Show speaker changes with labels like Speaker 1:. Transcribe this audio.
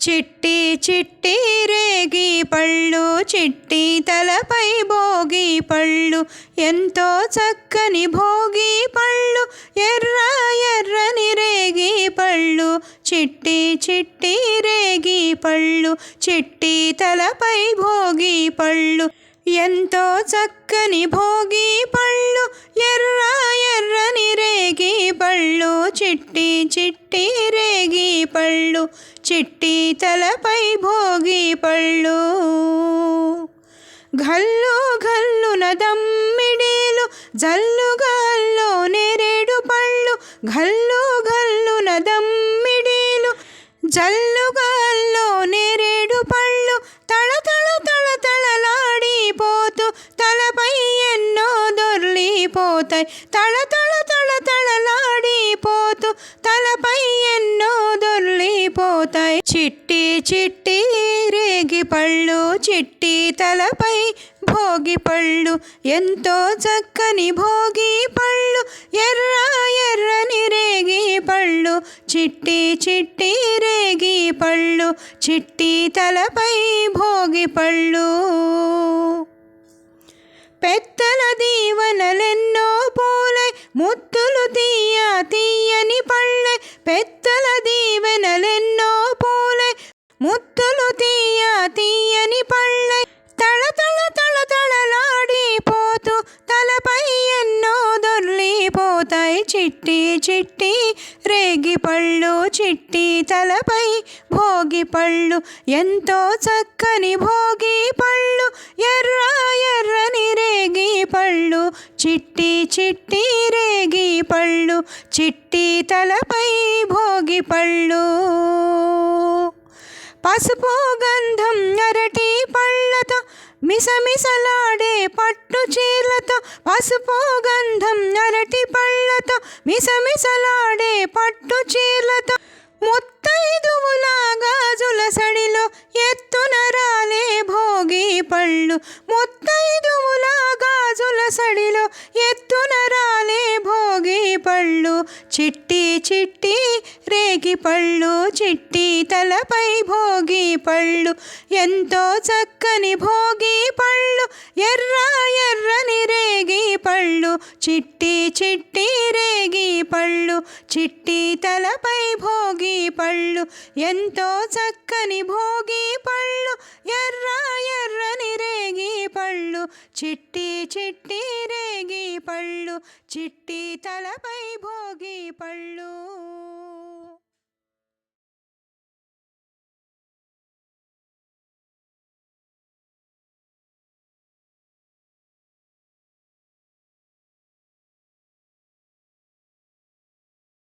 Speaker 1: చిట్టి చిట్టి రేగి పళ్ళు చిట్టి తలపై భోగి పళ్ళు ఎంతో చక్కని భోగి పళ్ళు ఎర్ర ఎర్రని రేగి పళ్ళు చిట్టి చిట్టి రేగి పళ్ళు చిట్టి తలపై భోగి పళ్ళు ఎంతో చక్కని భోగి పళ్ళు ఎర్ర ఎర్రని రే పళ్ళు చిట్టి చిట్టి రేగి పళ్ళు చిట్టి తలపై భోగి పళ్ళు. గల్లు గల్లున దమ్మిడీలు జల్లుగాల్లో నెరేడు పళ్ళు. గల్లు గల్లున దమ్మిడీలు జల్లుగాల్లో నెరేడు పళ్ళు. తళ తళ తళ తళలాడిపోతూ తలపై ఎన్నో దొర్లిపోతాయి. తళ తళతళలాడిపోతూ తళలాడిపోతూ తలపై ఎన్నో దొర్లిపోతాయి. చిట్టి చిట్టి రేగి పళ్ళు చిట్టి తలపై భోగి పళ్ళు ఎంతో చక్కని భోగి పళ్ళు ఎర్ర ఎర్రని రేగి పళ్ళు చిట్టి చిట్టి రేగి పళ్ళు చిట్టి తలపై భోగి పళ్ళు. పెద్దల ముత్తులు తీయ తీయని పళ్ళై పెద్దల దొర్లిపోతాయి చిట్టి చిట్టి రేగి పళ్ళు చిట్టి తలపై భోగి పళ్ళు. ఎంతో చక్కని భోగి పళ్ళు ఎర్ర ఎర్రని రేగి పళ్ళు. చిట్టి చిట్టి రేగి పళ్ళు చిట్టి తలపై భోగి పళ్ళు. పసుపు గంధం అరటి పళ్ళతో మిసమిసలాడే పట్టు చీరలతో పసుపు గంధం అరటి పళ్ళతో మిసమిసలాడే పట్టు చీరలతో ముత్తైదువుల గాజుల సడిలో ఎత్తున రాలే భోగి పళ్ళు. ముత్తైదువుల గాజుల సడిలో చిట్టి చిట్టి రేగి పళ్ళు చిట్టి తలపై భోగి పళ్ళు ఎంతో చక్కని భోగి పళ్ళు ఎర్ర ఎర్రని రేగి పళ్ళు చిట్టి చిట్టి రేగి పళ్ళు చిట్టి తలపై భోగి పళ్ళు ఎంతో చక్కని భోగి పళ్ళు ఎర్ర ఎర్రని రేగి పళ్ళు చిట్టి చిట్టి రేగి పళ్ళు చిట్టి తలపై భోగి పళ్ళు.